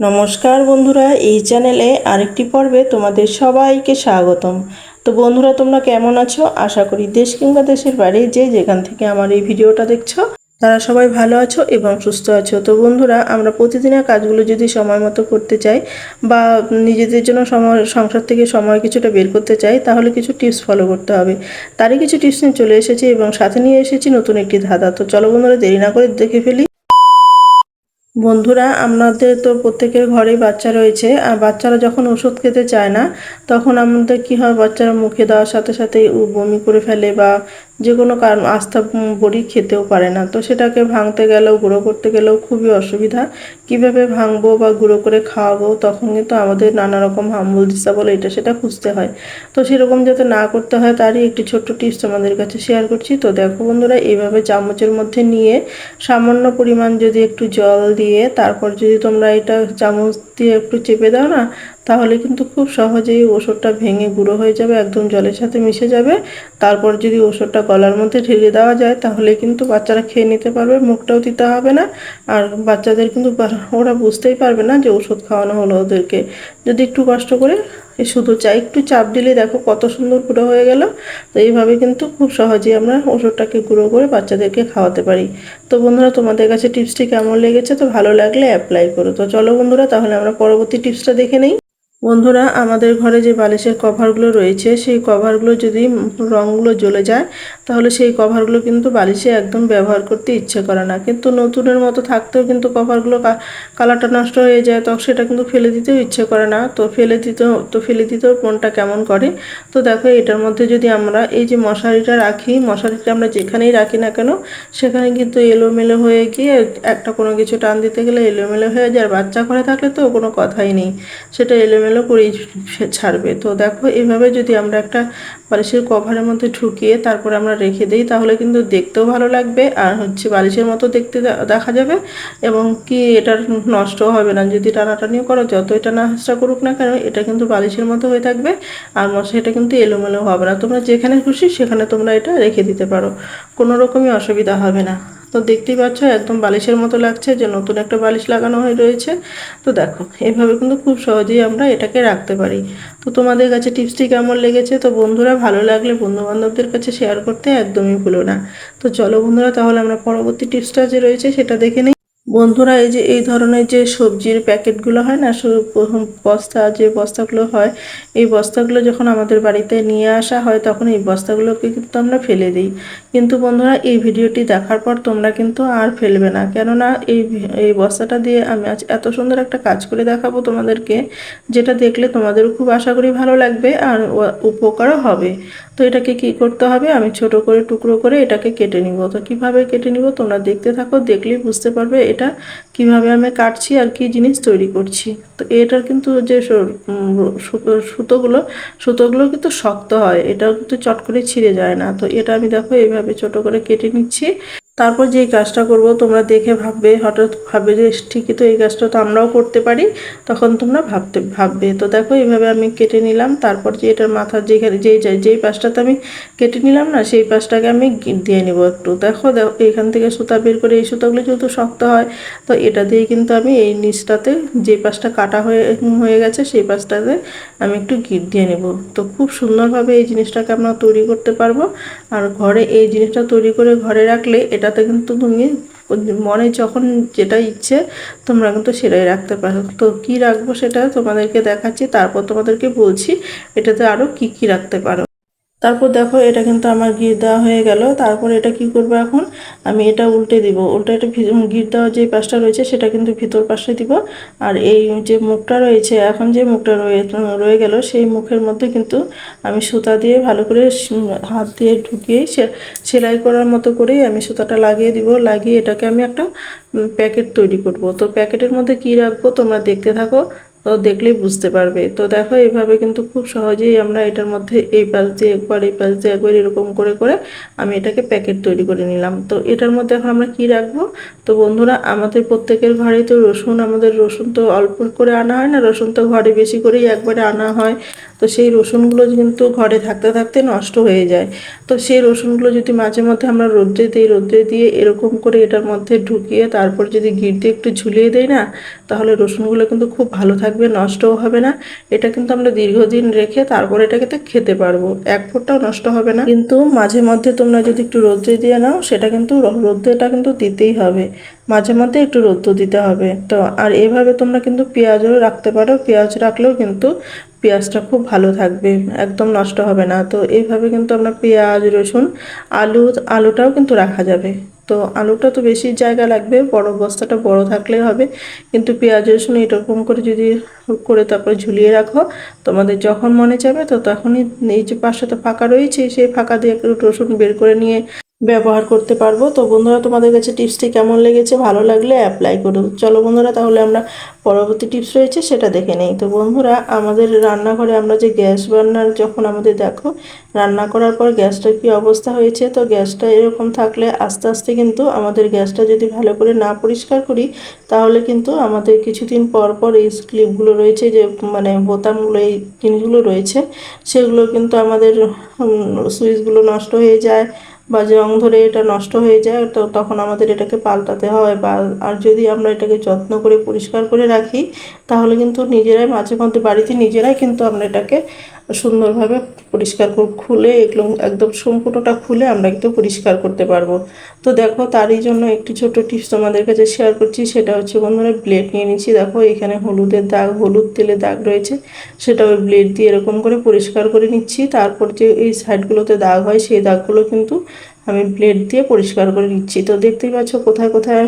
নমস্কার বন্ধুরা, এই চ্যানেলে আরেকটি পর্বে তোমাদের সবাইকে স্বাগতম। তো বন্ধুরা, তোমরা কেমন আছো? আশা করি দেশ কিংবা দেশের বাইরে যে যেখান থেকে আমার এই ভিডিওটা দেখছ, তারা সবাই ভালো আছো এবং সুস্থ আছো। তো বন্ধুরা, আমরা প্রতিদিনের কাজগুলো যদি সময় মতো করতে চাই বা নিজেদের জন্য সময়, সংসার থেকে সময় কিছুটা বের করতে চাই, তাহলে কিছু টিপস ফলো করতে হবে। তারই কিছু টিপস নিয়ে চলে এসেছি এবং সাথে নিয়ে এসেছি নতুন একটি ধাঁধা। তো চলো বন্ধুরা, দেরি না করে দেখে ফেলি। বন্ধুরা, আমাদের তো প্রত্যেকের ঘরেই বাচ্চা রয়েছে, আর বাচ্চারা যখন ওষুধ খেতে চায় না, তখন আমাদের কি হয়, বাচ্চারা মুখে দেওয়ার সাথে সাথে বমি করে ফেলে বা যে কোনো কারণ, আস্থা বড়ি খেতেও পারে না। তো সেটাকে ভাঙতে গেলেও, গুঁড়ো করতে গেলেও খুবই অসুবিধা। কীভাবে ভাঙবো বা গুঁড়ো করে খাওয়াবো, তখন কিন্তু আমাদের নানা রকম হাম্বুল দিশা বলে এটা সেটা খুঁজতে হয়। তো সেরকম যাতে না করতে হয়, তারই একটি ছোট্ট টিপস তোমাদের কাছে শেয়ার করছি। তো দেখো বন্ধুরা, এইভাবে চামচের মধ্যে নিয়ে সামান্য পরিমাণ যদি একটু জল দিয়ে, তারপর যদি তোমরা এটা চামচ দিয়ে একটু চেপে দাও না, তাহলে কিন্তু খুব সহজেই ওষুধটা ভেঙে গুঁড়ো হয়ে যাবে, একদম জলের সাথে মিশে যাবে। তারপর যদি ওষুধটা গলার মধ্যে ঢেলে দেওয়া যায়, তাহলে কিন্তু বাচ্চারা খেয়ে নিতে পারবে, মুখটাও দিতে হবে না। আর বাচ্চাদের কিন্তু ওরা বুঝতেই পারবে না যে ওষুধ খাওয়ানো হলো ওদেরকে। যদি একটু কষ্ট করে শুধু চা, একটু চাপ দিলে দেখো কত সুন্দর গুঁড়ো হয়ে গেল। তো এইভাবে কিন্তু খুব সহজেই আমরা ওষুধটাকে গুঁড়ো করে বাচ্চাদেরকে খাওয়াতে পারি। তো বন্ধুরা, তোমাদের কাছে টিপসটি কেমন লেগেছে? তো ভালো লাগলে অ্যাপ্লাই করো। তো চলো বন্ধুরা, তাহলে আমরা পরবর্তী টিপসটা দেখে নিই। বন্ধুরা, আমাদের ঘরে যে বালিশের কভারগুলো রয়েছে, সেই কভারগুলো যদি রঙগুলো জ্বলে যায়, তাহলে সেই কভারগুলো কিন্তু বালিশে একদম ব্যবহার করতে ইচ্ছে করে না। কিন্তু নতুনের মতো থাকতেও কিন্তু কভারগুলো কালারটা নষ্ট হয়ে যায় তখন সেটা কিন্তু ফেলে দিতেও ইচ্ছে করে না। তো ফেলে দিতেও, তো ফেলে দিতেও মনটা কেমন করে? তো দেখো, এটার মধ্যে যদি আমরা এই যে মশারিটা রাখি, মশারিটা আমরা যেখানেই রাখি না কেন, সেখানে কিন্তু এলোমেলো হয়ে গিয়ে একটা কোনো কিছু টান দিতে গেলে এলোমেলো হয়ে যায়। আর বাচ্চা ঘরে থাকলে তো কোনো কথাই নেই। সেটা এলোমেলো এলোমেলো করেই ছাড়বে। তো দেখো, এভাবে যদি আমরা একটা বালিশের কভারের মধ্যে ঢুকিয়ে তারপরে আমরা রেখে দিই, তাহলে কিন্তু দেখতেও ভালো লাগবে আর হচ্ছে বালিশের মতো দেখতে দেখা যাবে এবং কি এটার নষ্ট হবে না। যদি টানাটানিও করো টানা হাসটা করুক না কেন, এটা কিন্তু বালিশের মতো হয়ে থাকবে আর এটা কিন্তু এলোমেলো হবে না। তোমরা যেখানে খুশি সেখানে তোমরা এটা রেখে দিতে পারো। কোনো রকমই অসুবিধা হবে না। তো দেখতেই পাচ্ছ, একদম বালিশের মতো লাগছে যে নতুন একটা বালিশ লাগানো হয়ে রয়েছে। তো দেখো, এভাবে কিন্তু খুব সহজেই আমরা এটাকে রাখতে পারি। তো তোমাদের কাছে টিপসটি কেমন লেগেছে? তো বন্ধুরা, ভালো লাগলে বন্ধুবান্ধবদের কাছে শেয়ার করতে একদমই ভুলো না। তো চলো বন্ধুরা, তাহলে আমরা পরবর্তী টিপসটা যে রয়েছে সেটা দেখে নিই। বন্ধুরা, এই যে, এই ধরনের যে সবজির প্যাকেটগুলো হয় না বস্তা, যে বস্তাগুলো হয়, এই বস্তাগুলো যখন আমাদের বাড়িতে নিয়ে আসা হয়, তখন এই বস্তাগুলোকে কিন্তু আমরা ফেলে দিই। কিন্তু বন্ধুরা, এই ভিডিওটি দেখার পর তোমরা কিন্তু আর ফেলবে না। কেননা, এই এই বস্তাটা দিয়ে আমি আজ এত সুন্দর একটা কাজ করে দেখাবো তোমাদেরকে, যেটা দেখলে তোমাদেরও খুব আশা করি ভালো লাগবে আর উপকারও হবে। তো এটাকে কি করতে হবে? আমি ছোট করে, টুকরো করে এটাকে কেটে নিব। তো কীভাবে কেটে নিব? তোমরা দেখতে থাকো, দেখলেই বুঝতে পারবে এটা, কীভাবে আমি কাটছি আর কি জিনিস তৈরি করছি। তো এটার কিন্তু যে সুতোগুলো সুতোগুলো কিন্তু শক্ত হয়, এটাও কিন্তু চট করে ছিঁড়ে যায় না। তো এটা আমি দেখো এইভাবে ছোট করে কেটে নিচ্ছি। তারপর যেই কাজটা করব, তোমরা দেখে ভাববে, হঠাৎ ভাববে যে ঠিকই তো এই কাজটা তো আমরাও করতে পারি। তখন তোমরা ভাবতে, ভাববে। তো দেখো, এইভাবে আমি কেটে নিলাম। তারপর যে, এটার মাথার যেখানে, যেই, যাই, যেই পাশটাতে আমি কেটে নিলাম না, সেই পাশটাকে আমি দিয়ে নেব একটু। দেখো দেখো, এখান থেকে সুতা বের করে এই সুতাগুলো যেহেতু শক্ত হয়, তো এটা দিয়ে কিন্তু আমি এই নিচটাতে যে পাশটা কাটা হয়ে হয়ে গেছে, সেই পাশটাতে আমি একটু গিট দিয়ে নেব। তো খুব সুন্দরভাবে এই জিনিসটাকে আমরা তৈরি করতে পারব। আর ঘরে এই জিনিসটা তৈরি করে ঘরে রাখলে এটা এটাতে কিন্তু তুমি মনে যখন যেটা ইচ্ছে, তোমরা কিন্তু সেটাই রাখতে পারো। তো কি রাখব সেটা তোমাদেরকে দেখাচ্ছি, তারপর তোমাদেরকে বলছি এটাতে আরও কি কি রাখতে পারো। তারপর দেখো এটা কিন্তু আমার গির দেওয়া হয়ে গেল। তারপর এটা কি করব এখন? আমি এটা উল্টে দিব। উল্টে এটা গির দেওয়া যে পাশটা রয়েছে সেটা কিন্তু ভিতর পাশে দিব। আর এই যে মুখটা রয়েছে, এখন যে মুখটা রয়ে রয়ে গেল সেই মুখের মধ্যে কিন্তু আমি সুতা দিয়ে ভালো করে হাত দিয়ে ঢুকিয়ে সেলাই করার মতো করেই আমি সুতাটা লাগিয়ে দিব। লাগিয়ে এটাকে আমি একটা প্যাকেট তৈরি করব। তো প্যাকেটের মধ্যে কি রাখব? তোমরা দেখতে থাকো। তো দেখলেই বুঝতে পারবে। তো দেখো এইভাবে কিন্তু খুব সহজেই আমরা এটার মধ্যে এই পাশ দিয়ে একবার, এই পাশ দিয়ে একবার এরকম করে করে আমি এটাকে প্যাকেট তৈরি করে নিলাম। তো এটার মধ্যে এখন আমরা কি রাখব? তো বন্ধুরা, আমাদের প্রত্যেকের ঘরে তো রসুন, আমাদের রসুন তো অল্প করে আনা হয় না, রসুন তো ঘরে বেশি করেই একবারে আনা হয়। তো সেই রসুনগুলো কিন্তু ঘরে থাকতে থাকতে নষ্ট হয়ে যায়। তো সেই রসুনগুলো যদি মাঝে মধ্যে আমরা রোদ্রে দিই, রোদ্রে দিয়ে এরকম করে এটার মধ্যে ঢুকিয়ে তারপর যদি গিট দিয়ে একটু ঝুলিয়ে দেই না, তাহলে রসুনগুলো কিন্তু খুব ভালো থাকবে, নষ্টও হবে না। এটা কিন্তু আমরা দীর্ঘদিন রেখে তারপর এটাকে তো খেতে পারব, এক ফোঁটাও নষ্ট হবে না। কিন্তু মাঝে মধ্যে তোমরা যদি একটু রোদ্রে দিয়ে নাও, সেটা কিন্তু রোদ্রেটা কিন্তু দিতেই হবে। মাঝে মধ্যে একটু রোদ্র দিতে হবে। তো আর এভাবে তোমরা কিন্তু পেঁয়াজও রাখতে পারো, পেঁয়াজ রাখলেও কিন্তু পেঁয়াজটা খুব ভালো থাকবে, একদম নষ্ট হবে না। তো এইভাবে কিন্তু আমরা পেঁয়াজ, রসুন, আলু, আলুটাও কিন্তু রাখা যাবে। তো আলুটা তো বেশি জায়গা লাগবে, বড় বস্তাটা বড় থাকলে হবে। কিন্তু পেঁয়াজ, রসুন এরকম করে যদি করে তারপরে ঝুলিয়ে রাখো, তোমাদের যখন মনে যাবে তো তখনই এই যে পাশে তো ফাঁকা রয়েছে, সেই ফাঁকা দিয়ে একটু রসুন বের করে নিয়ে ব্যবহার করতে পারব। তো বন্ধুরা, তোমাদের কাছে টিপসটি কেমন লেগেছে, ভালো লাগলে অ্যাপ্লাই করো চলো বন্ধুরা, তাহলে আমরা পরবর্তী টিপস রয়েছে, সেটা দেখে নেই। তো বন্ধুরা, আমাদের রান্নাঘরে আমরা যে গ্যাস বার্নার যখন আমাদের দেখো, রান্না করার পর গ্যাসটার কি অবস্থা হয়েছে, তো গ্যাসটা এরকম থাকলে আস্তে আস্তে কিন্তু আমাদের গ্যাসটা যদি ভালো করে না পরিষ্কার করি, তাহলে কিন্তু আমাদের কিছুদিন পর পর এই ক্লিপগুলো রয়েছে যে মানে বোতামগুলো, এই জিনিসগুলো রয়েছে, সেগুলো কিন্তু আমাদের সুইচগুলো নষ্ট হয়ে যায়। বা রঙ ধরে এটা নষ্ট হয়ে যায়, তো তখন আমাদের এটাকে পাল্টাতে হয় বা আর যদি আমরা এটাকে যত্ন করে পরিষ্কার করে রাখি, তাহলে কিন্তু নিজেরাই মাঝে মধ্যে, বাড়িতে নিজেরাই কিন্তু আমরা এটাকে সুন্দরভাবে পরিষ্কার করে খুলে এগুলো একদম সম্পূর্ণটা খুলে আমরা কিন্তু পরিষ্কার করতে পারব। তো দেখো, তারই জন্য একটি ছোট টিপস তোমাদের কাছে শেয়ার করছি, সেটা হচ্ছে বন্ধুরা ব্লেড নিয়ে নিচ্ছি। দেখো, এখানে হলুদের দাগ, হলুদ তেলে দাগ রয়েছে, সেটা ওই ব্লেড দিয়ে এরকম করে পরিষ্কার করে নিচ্ছি। তারপর যে এই সাইডগুলোতে দাগ হয়, সেই দাগগুলো কিন্তু আমি প্লেট দিয়ে পরিষ্কার করে নিচ্ছি। তো দেখতেই পাচ্ছ কোথায় কোথায়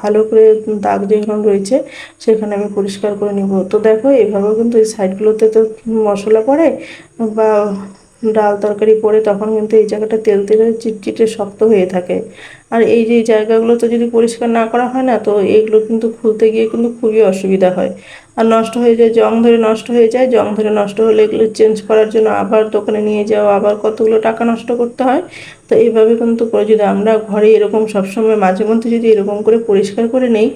ভালো করে দাগ যেখানে রয়েছে, সেখানে আমি পরিষ্কার করে নিব। তো দেখো, এভাবেও কিন্তু এই সাইডগুলোতে তো মশলা পড়ে বা ডাল তরকারি পড়ে তখন কিন্তু এই জায়গাটা তেল তেলে চিটচিটে শক্ত হয়ে থাকে। আর এই যে জায়গাগুলো তো যদি পরিষ্কার না করা হয় না, তো এইগুলো কিন্তু খুলতে গিয়ে কিন্তু খুবই অসুবিধা হয়। আর নষ্ট হয়ে যায়, জং ধরে নষ্ট হয়ে যায়, জং ধরে নষ্ট হলে এগুলো চেঞ্জ করার জন্য আবার দোকানে নিয়ে যাওয়া, আবার কতগুলো টাকা নষ্ট করতে হয়। তো এইভাবে কিন্তু যদি আমরা ঘরে এরকম সবসময় মাঝে মধ্যে যদি এরকম করে পরিষ্কার করে নেই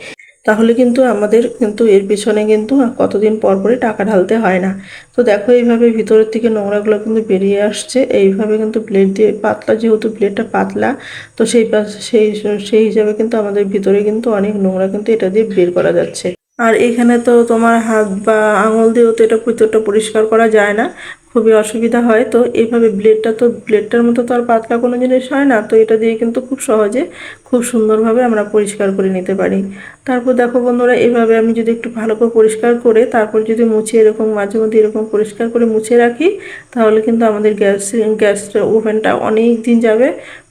তাহলে কিন্তু আমাদের কিন্তু এর পিছনে কিন্তু কতদিন পর পরে টাকা ঢালতে হয় না। তো দেখো এইভাবে ভিতরের থেকে নোংরাগুলো কিন্তু বেরিয়ে আসছে। এইভাবে কিন্তু ব্লেড দিয়ে পাতলা যেহেতু ব্লেডটা পাতলা, তো সেই সেই সেই হিসাবে কিন্তু আমাদের ভিতরে কিন্তু অনেক নোংরা কিন্তু এটা দিয়ে বের করা যাচ্ছে। আর এখানে তো তোমার হাত বা আঙুল দিয়েও তো এটা ভিতরটা পরিষ্কার করা যায় না, খুবই অসুবিধা হয়। তো এইভাবে ব্লেডটা তো ব্লেডটার মতো তো আর পাতলা কোনো জিনিস হয় না, তো এটা দিয়ে কিন্তু খুব সহজে খুব সুন্দরভাবে আমরা পরিষ্কার করে নিতে পারি। তারপর দেখো বন্ধুরা, এভাবে আমি যদি একটু ভালো করে পরিষ্কার করে, তারপর যদি মুছে এরকম মাঝে মধ্যে এরকম পরিষ্কার করে মুছে রাখি, তাহলে কিন্তু আমাদের গ্যাস গ্যাস ওভেনটা অনেক দিন যাবে,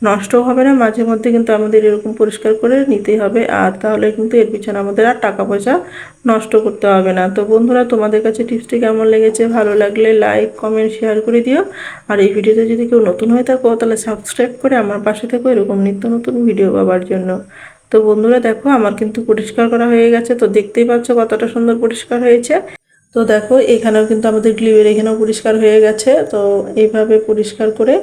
নষ্টও হবে না, মাঝে মধ্যে কিন্তু আমাদের এরকম পরিষ্কার করে নিতেই হবে। আর তাহলে কিন্তু এর পিছনে আমাদের আর টাকা পয়সা নষ্ট করতে হবে না। তো বন্ধুরা, তোমাদের কাছে টিপসটি কেমন লেগেছে? ভালো লাগলে লাইক, কমেন্ট, শেয়ার করে দিও। আর এই ভিডিওতে যদি কেউ নতুন হয়ে থাকো, তাহলে সাবস্ক্রাইব করে আমার পাশে থেকো। এরকম নিত্য নতুন ভিডিও পাওয়ার জন্য। তো বন্ধুরা দেখো, আমার কিন্তু পরিষ্কার করা হয়ে গেছে। তো দেখতেই পাচ্ছ কতটা সুন্দর পরিষ্কার হয়েছে। তো দেখো, এখানেও কিন্তু আমাদের গ্লিবের এখানেও পরিষ্কার হয়ে গেছে। তো এইভাবে পরিষ্কার করে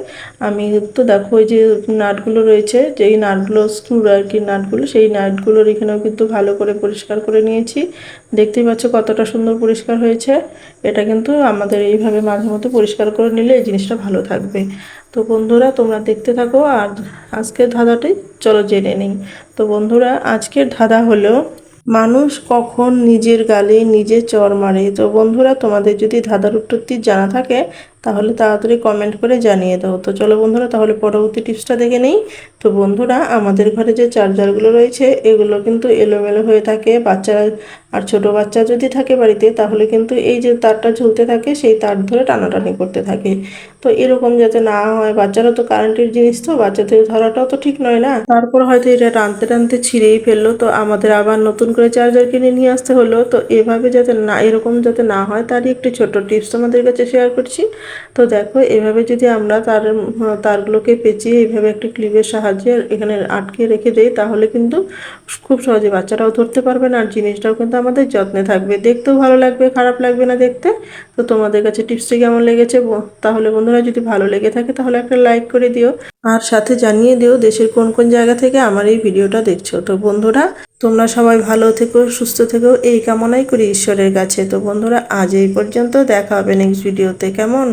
আমি তো দেখো, ওই যে নাটগুলো রয়েছে, যেই নাটগুলো স্ক্রু আর কি নাটগুলো, সেই নাটগুলোর এখানেও কিন্তু ভালো করে পরিষ্কার করে নিয়েছি। দেখতেই পাচ্ছ কতটা সুন্দর পরিষ্কার হয়েছে। এটা কিন্তু আমাদের এইভাবে মাঝে মধ্যে পরিষ্কার করে নিলে এই জিনিসটা ভালো থাকবে। তো বন্ধুরা, তোমরা দেখতে থাকো আর আজকের ধাঁধাটি চলো জেনে নিই। তো বন্ধুরা, আজকের ধাঁধা হলো, মানুষ কখন নিজের গালে নিজে চর মারে। তো বন্ধুরা, তোমাদের যদি ধাঁধার উত্তরটি জানা থাকে, তাহলে তাড়াতাড়ি কমেন্ট করে জানিয়ে দাও। তো চলো বন্ধুরা, তাহলে পরবর্তী টিপসটা দেখে নেই। তো বন্ধুরা, আমাদের ঘরে যে চার্জারগুলো রয়েছে, এগুলো কিন্তু এলোমেলো হয়ে থাকে। বাচ্চারা আর ছোট বাচ্চা যদি থাকে বাড়িতে, তাহলে কিন্তু এই যে তারটা ঝুলতে থাকে, সেই তার ধরে টানাটানি করতে থাকে। তো এরকম যাতে না হয় বাচ্চারা তো কারেন্টের জিনিস তো, বাচ্চাদের ধরাটাও তো ঠিক নয় না? তারপর হয়তো এটা টানতে টানতে ছিঁড়েই ফেলল, তো আমাদের আবার নতুন করে চার্জার কিনে নিয়ে আসতে হলো। তো এভাবে যাতে না, এরকম যাতে না হয়, তারই একটি ছোট টিপস তোমাদের কাছে শেয়ার করছি। তো দেখো, এভাবে যদি আমরা তার, তারগুলোকে পেঁচিয়ে এইভাবে একটি ক্লিপের সাহায্যে এখানে আটকে রেখে দেই, তাহলে কিন্তু খুব সহজে বাচ্চারাও ধরতে পারবে না, আর জিনিসটাও কিন্তু আমাদের যত্নে থাকবে। দেখতেও ভালো লাগবে, খারাপ লাগবে না দেখতে। তো তোমাদের কাছে টিপসটি কেমন লেগেছে তাহলে বন্ধুরা যদি ভালো লেগে থাকে তাহলে একটা লাইক করে দিও। আর সাথে জানিয়ে দিও দেশের কোন কোন জায়গা থেকে আমার এই ভিডিওটা দেখছ। তো বন্ধুরা, তোমরা সবাই ভালো থেকো, সুস্থ থেকো, এই কামনাই করি ঈশ্বরের কাছে। তো বন্ধুরা, আজ এই পর্যন্ত দেখা হবে নেক্সট ভিডিওতে কেমন?